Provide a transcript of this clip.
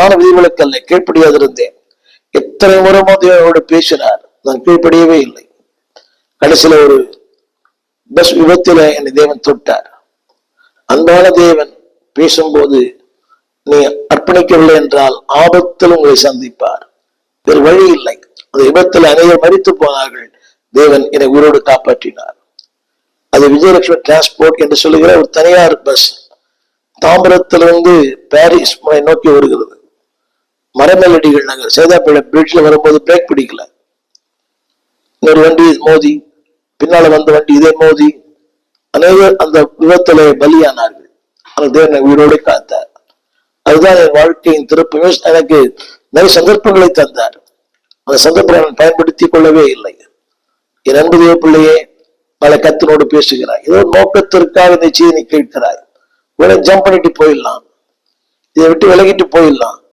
நான் விதிவிலக்கு அல்ல கீழ்ப்படியாது இருந்தேன். எத்தனை முறமோ தேவனோடு பேசினார். நான் கீழ்ப்படியவே இல்லை. கடைசியில ஒரு பஸ் விபத்துல என்னை தேவன் தொட்டார். அன்பான தேவன் பேசும்போது நீ அர்ப்பணிக்கவில்லை என்றால் ஆபத்தில் உங்களை சந்திப்பார். வேறு வழி இல்லை. அந்த விபத்தில் அநேகர் மறித்து போனார்கள். தேவன் என்னை உயிரோடு காப்பாற்றினார். அது விஜயலட்சுமி டிரான்ஸ்போர்ட் என்று சொல்லுகிற ஒரு தனியார் பஸ் தாம்பரத்திலிருந்து பாரிஸ் முனை நோக்கி வருகிறது. மரமேலடிகள் நகர் சேதாப்பேட்டை பிரிட்ஜில் வரும்போது பிரேக் பிடிக்கல. ஒரு வண்டி மோதி பின்னால வந்த வண்டி இதே மோதி அநேகர் அந்த விபத்தில் பலியானார்கள். ஆனால் தேவன் உயிரோடு காத்தார். அதுதான் என் வாழ்க்கையின் திருப்பமே எனக்கு நிறைய சந்தர்ப்பங்களை தந்தார். அந்த சந்தர்ப்பங்களை நான் பயன்படுத்திக் கொள்ளவே இல்லை. என் அன்பு தேவ பிள்ளையே பல கத்தனோடு பேசுகிறாய். ஏதோ நோக்கத்திற்காக இந்த செய்தி நீ கேட்கிறாய். உடனே ஜம்ப் பண்ணிட்டு போயிடலாம். இதை விட்டு விலகிட்டு போயிடலாம்.